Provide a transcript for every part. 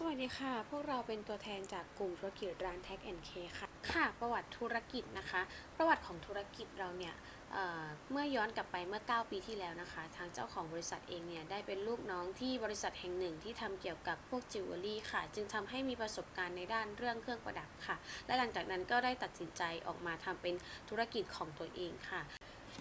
สวัสดีค่ะ พวกเราเป็นตัวแทนจากกลุ่มธุรกิจร้าน Tag K ค่ะ ค่ะ ประวัติธุรกิจนะคะ ประวัติของธุรกิจเราเนี่ยเเมื่อย้อนกลับไปเมื่อ 9 ปีที่แล้วนะคะ ทางเจ้าของบริษัทเองเนี่ยได้เป็นลูกน้องที่บริษัทแห่งหนึ่งที่ทำเกี่ยวกับพวกจิวเวลรี่ค่ะ จึงทำให้มีประสบการณ์ในด้านเรื่องเครื่องประดับค่ะ และหลังจากนั้นก็ได้ตัดสินใจออกมาทำเป็นธุรกิจของตัวเองค่ะ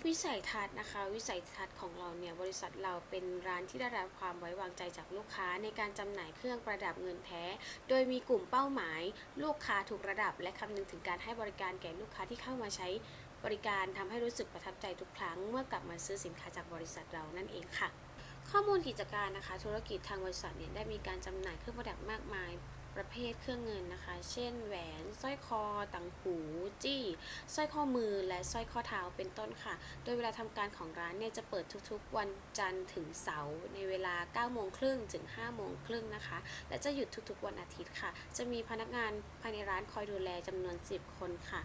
วิสัยทัศน์นะคะ วิสัยทัศน์ของเราเนี่ยบริษัทเราเป็นร้านที่ได้รับความไว้วางใจจากลูกค้าในการจำหน่ายเครื่องประดับเงินแท้ โดยมีกลุ่มเป้าหมาย ลูกค้าถูกระดับ และคำนึงถึงการให้บริการแก่ลูกค้าที่เข้ามาใช้บริการทำให้รู้สึกประทับใจทุกครั้งเมื่อกลับมาซื้อสินค้าจากบริษัทเรานั่นเองค่ะ ข้อมูลกิจการนะคะ ธุรกิจทางบริษัทเนี่ยได้มีการจำหน่ายเครื่องประดับมากมาย ประเภทเครื่องเงินนะคะ เช่น แหวน สร้อยคอ ต่างหู จี้ สร้อยข้อมือ และสร้อยข้อเท้า เป็นต้นค่ะ โดยเวลาทำการของร้านเนี่ยจะเปิดทุกๆ วันจันทร์ถึงเสาร์ในเวลา9โมงครึ่งถึง5โมงครึ่งนะคะ และจะหยุดทุกๆ วันอาทิตย์ค่ะ จะมีพนักงานภายในร้านคอยดูแลจำนวน 10 คนค่ะ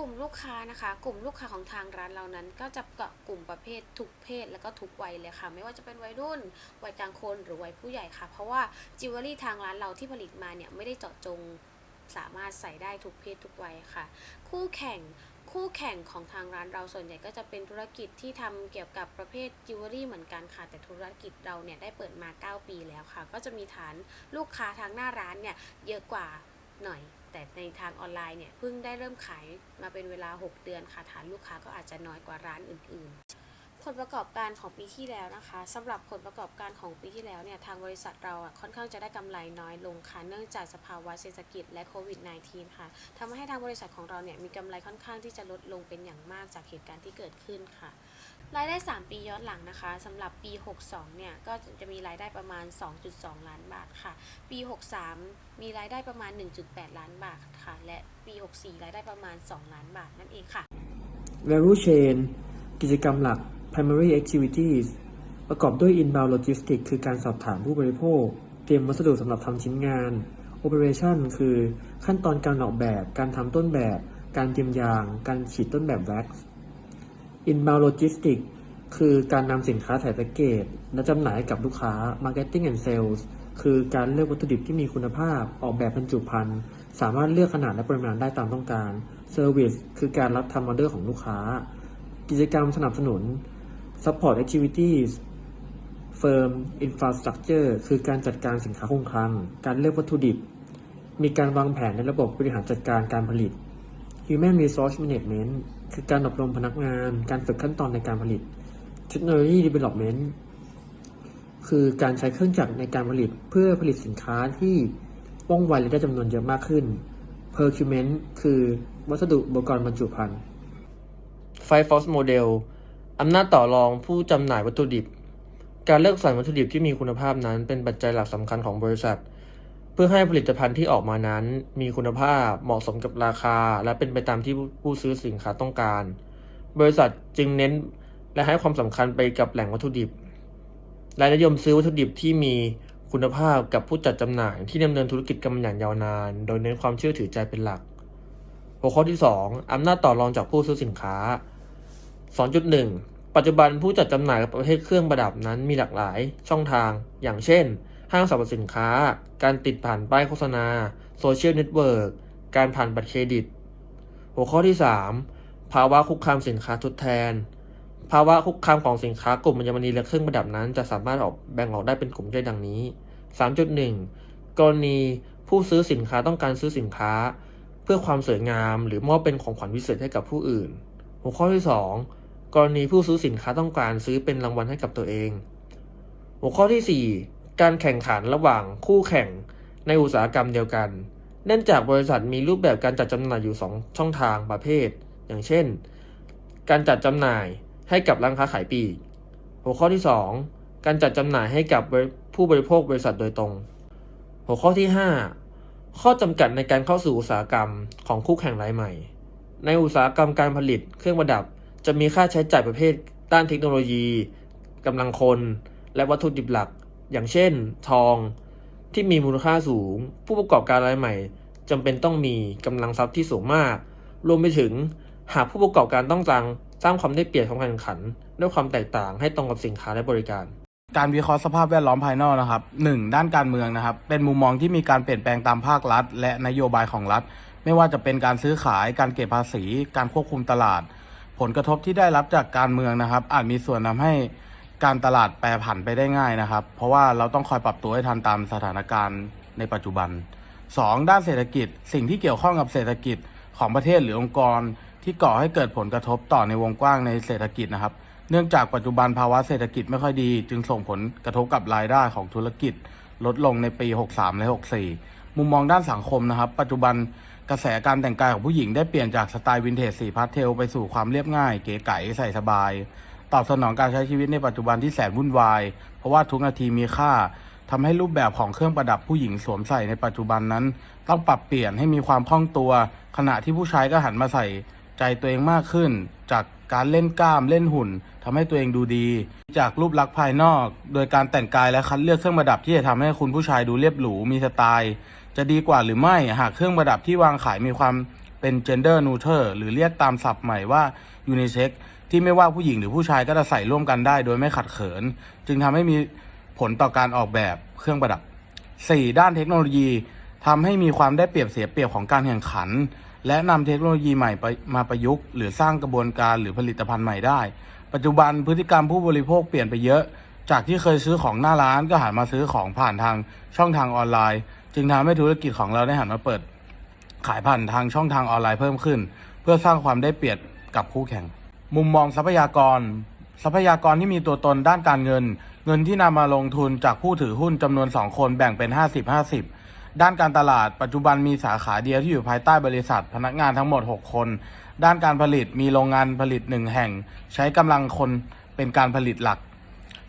กลุ่มลูกค้านะคะ กลุ่มลูกค้าของทางร้านเรานั้น ก็จะเกาะกลุ่มประเภททุกเพศและก็ทุกวัยเลยค่ะ ไม่ว่าจะเป็นวัยรุ่น วัยกลางคนหรือวัยผู้ใหญ่ค่ะ เพราะว่าจิวเวลรี่ทางร้านเราที่ผลิตมาเนี่ยไม่ได้เจาะจงสามารถใส่ได้ทุกเพศทุกวัยค่ะ คู่แข่งคู่แข่งของทางร้านเราส่วนใหญ่ก็จะเป็นธุรกิจที่ทำเกี่ยวกับประเภทจิวเวลรี่เหมือนกันค่ะ แต่ธุรกิจเราเนี่ยได้เปิดมา 9 ปีแล้วค่ะ ก็จะมีฐานลูกค้าทางหน้าร้านเนี่ยเยอะกว่าหน่อย แต่ในทางออนไลน์เนี่ยเพิ่งได้เริ่มขายมาเป็นเวลา 6 เดือนค่ะฐานลูกค้าก็อาจจะน้อยกว่าร้านอื่นๆ ผลประกอบการของปีที่แล้วนะคะสำหรับผลประกอบการของปีที่แล้วเนี่ยทางบริษัทเราอะค่อนข้างจะได้กำไรน้อยลงค่ะเนื่องจากสภาวะเศรษฐกิจและโควิด -19 ค่ะทำให้ทางบริษัทของเราเนี่ยมีกำไรค่อนข้างที่จะลดลงเป็นอย่างมากจากเหตุการณ์ที่เกิดขึ้นค่ะรายได้ 3 ปีย้อนหลังนะคะสำหรับปี 62 เนี่ยก็จะมีรายได้ประมาณ 2.2 ล้านบาทค่ะ ปี 63 มีรายได้ประมาณ 1.8 ล้านบาทค่ะ และปี 64 รายได้ประมาณ 2 ล้านบาทนั่นเองค่ะ value chain กิจกรรมหลัก primary activities ประกอบด้วย inbound logistics คือการสอบถามผู้บริโภค เตรียมวัสดุสำหรับทำชิ้นงาน operation คือขั้นตอนการออกแบบ การทำต้นแบบ การเตรียมยาง การฉีดต้นแบบ wax inbound logistics คือการนำสินค้าถ่ายแพ็กเกจและจำหน่ายกับลูกค้า marketing and sales คือการเลือกวัตถุดิบที่มีคุณภาพ ออกแบบบรรจุภัณฑ์ สามารถเลือกขนาดและปริมาณได้ตามต้องการ Service คือการรับทำออเดอร์ของลูกค้า กิจกรรมสนับสนุน Support Activities Firm Infrastructure คือการจัดการสินค้าคงคลัง การเลือกวัตถุดิบ มีการวางแผนในระบบบริหารจัดการการผลิต Human Resource Management คือการอบรมพนักงาน การฝึกขั้นตอนในการผลิต Technology Development คือการใช้เครื่องจักรในการผลิตเพื่อผลิตสินค้าที่ว่องไวและได้จำนวนเยอะมากขึ้น Procurement คือวัสดุอุปกรณ์บรรจุภัณฑ์ไฟฟ อำนาจต่อรองผู้จำหน่ายวัตถุดิบ การเลือกสรรวัตถุดิบที่มีคุณภาพนั้น เป็นปัจจัยหลักสำคัญของบริษัท เพื่อให้ผลิตภัณฑ์ที่ออกมานั้น มีคุณภาพเหมาะสมกับราคา และเป็นไปตามที่ผู้ซื้อสินค้าต้องการ บริษัทจึงเน้นและให้ความสำคัญไปกับแหล่งวัตถุดิบ และนิยมซื้อวัตถุดิบที่มีคุณภาพกับผู้จัดจำหน่ายที่ดำเนินธุรกิจกันมาอย่างยาวนาน โดยเน้นความเชื่อถือใจเป็นหลัก หัวข้อที่ 2 อำนาจต่อรองจากผู้ซื้อสินค้า 2.1 ปัจจุบันผู้จัดจำหน่ายประเภทเครื่องประดับนั้นมีหลากหลายช่องทาง อย่างเช่น ห้างสรรพสินค้า การติดผ่านป้ายโฆษณาโซเชียลเน็ตเวิร์กการผ่านบัตรเครดิต หัวข้อที่ 3 ภาวะคุกคามสินค้าทดแทน ภาวะคุกคามของสินค้ากลุ่มอัญมณีและเครื่องประดับนั้น จะสามารถออกแบ่งออกได้เป็นกลุ่มย่อยดังนี้ 3.1 กรณีผู้ซื้อสินค้าต้องการซื้อสินค้า เพื่อความสวยงาม หรือมอบเป็นของขวัญพิเศษให้กับผู้อื่น หัวข้อที่ 2 กรณีผู้ซื้อสินค้าต้องการซื้อเป็นรางวัลให้กับตัวเอง หัวข้อที่ 4 การแข่งขันระหว่างคู่แข่งในอุตสาหกรรมเดียวกัน เนื่องจากบริษัทมีรูปแบบการจัดจำหน่ายอยู่ 2 ช่องทางประเภท อย่างเช่น การจัดจำหน่ายให้กับร้านค้าขายปลีก หัวข้อที่ 2 การจัดจำหน่ายให้กับผู้บริโภคบริษัทโดยตรง หัวข้อที่ 5 ข้อจำกัดในการเข้าสู่อุตสาหกรรมของคู่แข่งรายใหม่ ในอุตสาหกรรมการผลิตเครื่องประดับ จะมีค่าใช้จ่ายประเภทด้านเทคโนโลยีกำลังคน และวัตถุดิบหลัก อย่างเช่น ทอง ที่มีมูลค่าสูง ผู้ประกอบการรายใหม่จำเป็นต้องมีกำลังทรัพย์ที่สูงมาก รวมไปถึงหากผู้ประกอบการต้องการสร้างความได้เปรียบของการแข่งขัน ด้วยความแตกต่างให้ตรงกับสินค้าและบริการ การวิเคราะห์สภาพแวดล้อมภายนอกนะครับหนึ่งด้านการเมืองนะครับ เป็นมุมมองที่มีการเปลี่ยนแปลงตามภาครัฐ และนโยบายของรัฐ ไม่ว่าจะเป็นการซื้อขาย การเก็บภาษี การควบคุมตลาด ผลกระทบที่ได้รับจากการเมืองนะครับ อาจมีส่วนทำให้การตลาดแปรผันไปได้ง่ายนะครับ เพราะว่าเราต้องคอยปรับตัวให้ทันตามสถานการณ์ในปัจจุบัน 2. ด้านเศรษฐกิจ สิ่งที่เกี่ยวข้องกับเศรษฐกิจของประเทศหรือองค์กร ที่ก่อให้เกิดผลกระทบต่อในวงกว้างในเศรษฐกิจนะครับ เนื่องจากปัจจุบันภาวะเศรษฐกิจไม่ค่อยดี จึงส่งผลกระทบกับรายได้ของธุรกิจ ลดลงในปี 63 และ 64 มุมมองด้านสังคมนะครับ ปัจจุบัน กระแสการแต่งกายของผู้หญิงได้เปลี่ยนจากสไตล์วินเทจสีพาสเทลไปสู่ความเรียบง่าย เก๋ไก๋ใส่สบาย ตอบสนองการใช้ชีวิตในปัจจุบันที่แสนวุ่นวาย เพราะว่าทุกนาทีมีค่าทำให้รูปแบบของเครื่องประดับผู้หญิงสวมใส่ในปัจจุบันนั้น ต้องปรับเปลี่ยนให้มีความคล่องตัว ขณะที่ผู้ชายก็หันมาใส่ใจตัวเองมากขึ้น จากการเล่นกล้ามเล่นหุ่นทำให้ตัวเองดูดี จากรูปลักษณ์ภายนอก โดยการแต่งกายและคัดเลือกเครื่องประดับที่จะทำให้คุณผู้ชายดูเรียบหรูมีสไตล์ จะดีกว่าหรือไม่หากเครื่องประดับที่วางขายมีความเป็น gender neutral หรือเรียกตามศัพท์ใหม่ว่า unisex ที่ไม่ว่าผู้หญิงหรือผู้ชายก็จะใส่ร่วมกันได้ โดยไม่ขัดเขิน จึงทำให้มีผลต่อการออกแบบเครื่องประดับ 4. ด้านเทคโนโลยีทำให้มีความได้เปรียบเสียเปรียบของการแข่งขัน และนำเทคโนโลยีใหม่ไปมาประยุกต์ หรือสร้างกระบวนการหรือผลิตภัณฑ์ใหม่ได้ ปัจจุบันพฤติกรรมผู้บริโภคเปลี่ยนไปเยอะ จากที่เคยซื้อของหน้าร้านก็หันมาซื้อของผ่านทางช่องทางออนไลน์ จึงทำให้ธุรกิจของเราได้หันมาเปิด ขายผ่านทางช่องทางออนไลน์เพิ่มขึ้น เพื่อสร้างความได้เปรียบกับคู่แข่ง มุมมองทรัพยากร ทรัพยากรที่มีตัวตนด้านการเงิน เงินที่นำมาลงทุนจากผู้ถือหุ้นจำนวน 2 คนแบ่งเป็น 50-50ด้านการตลาดปัจจุบันมีสาขาเดียวที่อยู่ภายใต้บริษัท พนักงานทั้งหมด 6 คน ด้านการผลิตมีโรงงานผลิตหนึ่งแห่ง ใช้กำลังคนเป็นการผลิตหลัก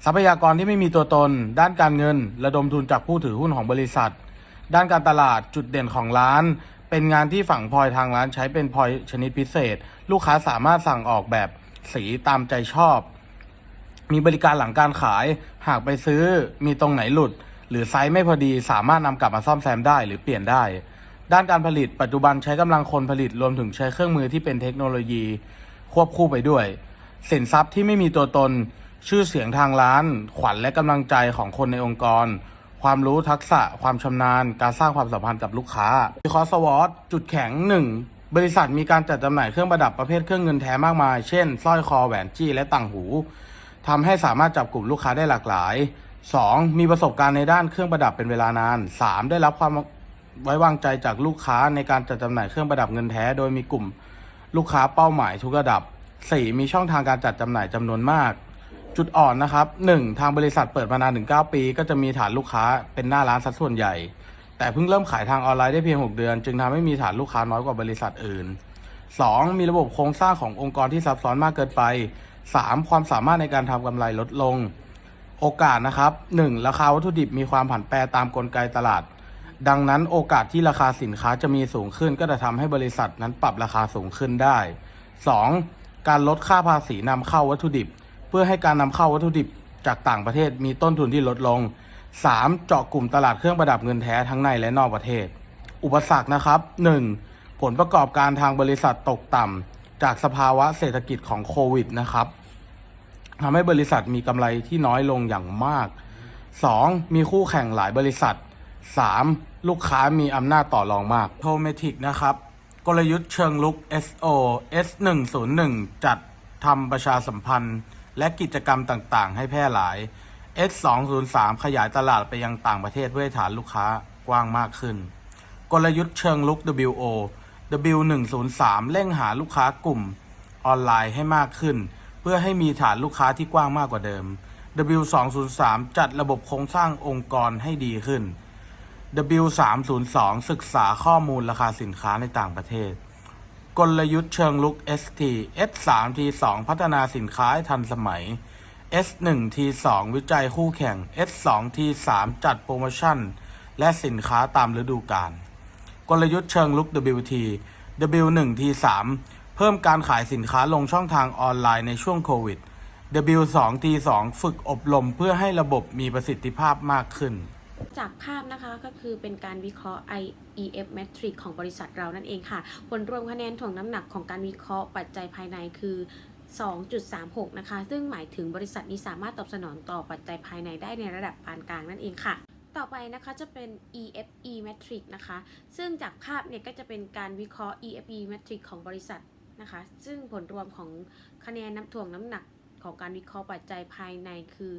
ทรัพยากรที่ไม่มีตัวตน ด้านการเงิน ระดมทุนจากผู้ถือหุ้นของบริษัท ด้านการตลาดจุดเด่นของร้าน เป็นงานที่ฝั่งพลอยทางร้านใช้เป็นพลอยชนิดพิเศษ ลูกค้าสามารถสั่งออกแบบสีตามใจชอบ มีบริการหลังการขาย หากไปซื้อมีตรงไหนหลุด หรือไซส์ไม่พอดีสามารถนำกลับมาซ่อมแซมได้หรือเปลี่ยนได้ ด้านการผลิตปัจจุบันใช้กำลังคนผลิตรวมถึงใช้เครื่องมือที่เป็นเทคโนโลยี ควบคู่ไปด้วย สินทรัพย์ที่ไม่มีตัวตน ชื่อเสียงทางร้าน ขวัญและกำลังใจของคนในองค์กร ความรู้ทักษะความชำนาญ การสร้างความสัมพันธ์กับลูกค้าวิเคราะห์สวอตจุดแข็ง 1. บริษัทมีการจัดจำหน่ายเครื่องประดับประเภทเครื่องเงินแท้มากมาย เช่นสร้อยคอแหวนจี้และต่างหูทำให้สามารถจับกลุ่มลูกค้าได้หลากหลาย 2. มีประสบการณ์ในด้านเครื่องประดับเป็นเวลานาน 3. ได้รับความไว้วางใจจากลูกค้าในการจัดจำหน่ายเครื่องประดับเงินแท้ โดยมีกลุ่มลูกค้าเป้าหมายทุกระดับ 4. มีช่องทางการจัดจำหน่ายจำนวนมาก จุดอ่อนนะครับ 1. ทางบริษัทเปิดมานานถึง 9 ปี ก็จะมีฐานลูกค้าเป็นหน้าร้านสัดส่วนใหญ่ แต่เพิ่งเริ่มขายทางออนไลน์ได้เพียง 6 เดือน จึงทำให้มีฐานลูกค้าน้อยกว่าบริษัทอื่น 2. มีระบบโครงสร้างขององค์กรที่ซับซ้อนมากเกินไป 3. ความสามารถในการทำกำไรลดลง โอกาสนะครับ 1. ราคาวัตถุดิบมีความผันแปรตามกลไกตลาด ดังนั้นโอกาสที่ราคาสินค้าจะมีสูงขึ้น ก็จะทำให้บริษัทนั้นปรับราคาสูงขึ้นได้ 2. การลดค่าภาษีนำเข้าวัตถุดิบ เพื่อให้การนำเข้าวัตถุดิบจากต่างประเทศมีต้นทุนที่ลดลง 3. เจาะกลุ่มตลาดเครื่องประดับเงินแท้ทั้งในและนอกประเทศ อุปสรรคนะครับ 1. ผลประกอบการทางบริษัทตกต่ำจากสภาวะเศรษฐกิจของโควิดนะครับทำให้บริษัทมีกำไรที่น้อยลงอย่างมาก 2. มีคู่แข่งหลายบริษัท 3. ลูกค้ามีอำนาจต่อรองมากโทเมทิกนะครับ กลยุทธ์เชิงลุก SO S101 จัดทำประชาสัมพันธ์ และกิจกรรมต่างๆ ให้แพร่หลาย S203 ขยายตลาดไปยังต่างประเทศเพื่อฐานลูกค้ากว้างมากขึ้น กลยุทธ์เชิงลุก WO W103 เร่งหาลูกค้ากลุ่มออนไลน์ให้มากขึ้น เพื่อให้มีฐานลูกค้าที่กว้างมากกว่าเดิม W203 จัดระบบโครงสร้างองค์กรให้ดีขึ้น W302 ศึกษาข้อมูลราคาสินค้าในต่างประเทศ กลยุทธ์เชิงลุก ST S3T2 พัฒนาสินค้าให้ทันสมัย S1T2 วิจัยคู่แข่ง S2T3 จัดโปรโมชั่น และสินค้าตามฤดูกาลกลยุทธ์เชิงลุก WT W1T3 เพิ่มการขายสินค้าลงช่องทางออนไลน์ในช่วงโควิด W2T2 ฝึกอบรมเพื่อให้ระบบมีประสิทธิภาพมากขึ้น จากภาพนะคะก็คือเป็นการวิเคราะห์ IEF Metric ของบริษัทเรานั่นเองค่ะ ผลรวมคะแนนถ่วงน้ำหนักของการวิเคราะห์ปัจจัยภายในคือ 2.36 นะคะ ซึ่งหมายถึงบริษัทนี้สามารถตอบสนองต่อปัจจัยภายในได้ในระดับปานกลางนั่นเองค่ะต่อไปนะคะจะเป็น EFE metric นะคะ ซึ่งจากภาพเนี่ยก็จะเป็นการวิเคราะห์ EFE metric ของบริษัทนะคะ ซึ่งผลรวมของคะแนนน้ำถ่วงน้ำหนัก ของการวิเคราะห์ปัจจัยภายในคือ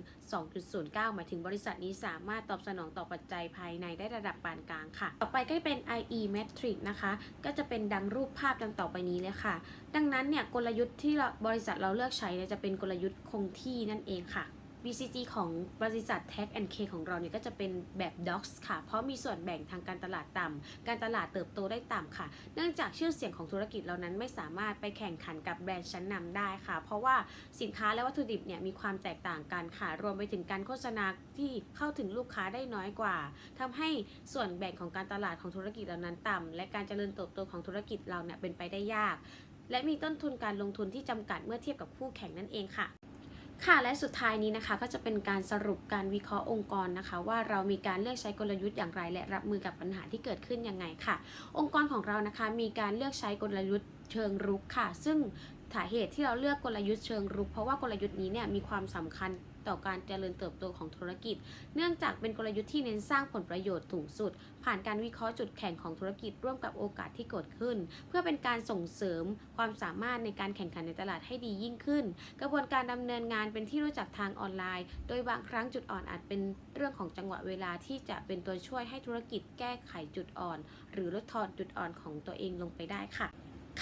2.09 หมายถึงบริษัทนี้สามารถตอบสนองต่อปัจจัยภายในได้ระดับปานกลางค่ะ ต่อไปก็เป็น IE metric นะคะ ก็จะเป็นดังรูปภาพดังต่อไปนี้เลยค่ะ ดังนั้นเนี่ยกลยุทธ์ที่บริษัทเราเลือกใช้จะเป็นกลยุทธ์คงที่นั่นเองค่ะ BCG ของบริษัท Tag K ของเราเนี่ยก็จะเป็นแบบ DOCS ค่ะ เพราะมีส่วนแบ่งทางการตลาดต่ำ การตลาดเติบโตได้ต่ำค่ะ เนื่องจากชื่อเสียงของธุรกิจเรานั้นไม่สามารถไปแข่งขันกับแบรนด์ชั้นนำได้ค่ะ เพราะว่าสินค้าและวัตถุดิบเนี่ยมีความแตกต่างกันค่ะ รวมไปถึงการโฆษณาที่เข้าถึงลูกค้าได้น้อยกว่าทำให้ส่วนแบ่งของการตลาดของธุรกิจเหล่านั้นต่ำและการเจริญเติบโตของธุรกิจเราเนี่ยเป็นไปได้ยาก และมีต้นทุนการลงทุนที่จำกัดเมื่อเทียบกับคู่แข่งนั่นเองค่ะ ค่ะและสุดท้ายนี้นะคะก็จะเป็นการสรุปการวิเคราะห์องค์กรนะคะ ว่าเรามีการเลือกใช้กลยุทธ์อย่างไร และรับมือกับปัญหาที่เกิดขึ้นยังไงค่ะ องค์กรของเรานะคะ มีการเลือกใช้กลยุทธ์เชิงรุกค่ะ ซึ่งสาเหตุที่เราเลือกกลยุทธ์เชิงรุก เพราะว่ากลยุทธ์นี้เนี่ยมีความสำคัญ ต่อการเจริญเติบโตของธุรกิจ เนื่องจากเป็นกลยุทธ์ที่เน้นสร้างผลประโยชน์สูงสุด ผ่านการวิเคราะห์จุดแข็งของธุรกิจร่วมกับโอกาสที่เกิดขึ้น เพื่อเป็นการส่งเสริมความสามารถในการแข่งขันในตลาดให้ดียิ่งขึ้น กระบวนการดำเนินงานเป็นที่รู้จักทางออนไลน์ โดยบางครั้งจุดอ่อนอาจเป็นเรื่องของจังหวะเวลาที่จะเป็นตัวช่วยให้ธุรกิจแก้ไขจุดอ่อน หรือลดทอนจุดอ่อนของตัวเองลงไปได้ค่ะ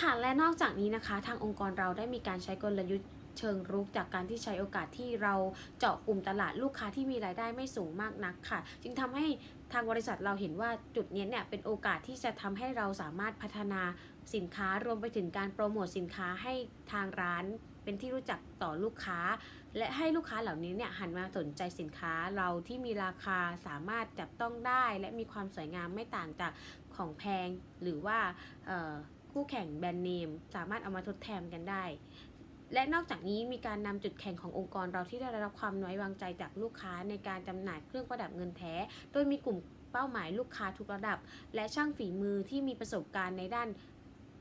ค่ะและนอกจากนี้นะคะ ทางองค์กรเราได้มีการใช้กลยุทธ์ เชิงรุกจากการที่ใช้โอกาสที่เราเจาะกลุ่มตลาดลูกค้าที่มีรายได้ไม่สูงมากนักค่ะ จึงทำให้ทางบริษัทเราเห็นว่าจุดนี้เนี่ยเป็นโอกาสที่จะทำให้เราสามารถพัฒนาสินค้ารวมไปถึงการโปรโมทสินค้าให้ทางร้านเป็นที่รู้จักต่อลูกค้า และให้ลูกค้าเหล่านี้เนี่ยหันมาสนใจสินค้าเราที่มีราคาสามารถจับต้องได้ และมีความสวยงามไม่ต่างจากของแพงหรือว่าคู่แข่งแบรนด์เนมสามารถเอามาทดแทนกันได้ และนอกจากนี้มีการนำจุดแข็งขององค์กรเราที่ได้รับความไว้วางใจจากลูกค้าในการจำหน่ายเครื่องประดับเงินแท้ โดยมีกลุ่มเป้าหมายลูกค้าทุกระดับ และช่างฝีมือที่มีประสบการณ์ในด้าน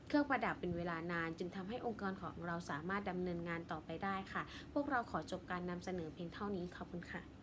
เครื่องประดับเป็นเวลานาน จึงทำให้องค์กรของเราสามารถดำเนินงานต่อไปได้ค่ะ พวกเราขอจบการนำเสนอเพียงเท่านี้ขอบคุณค่ะ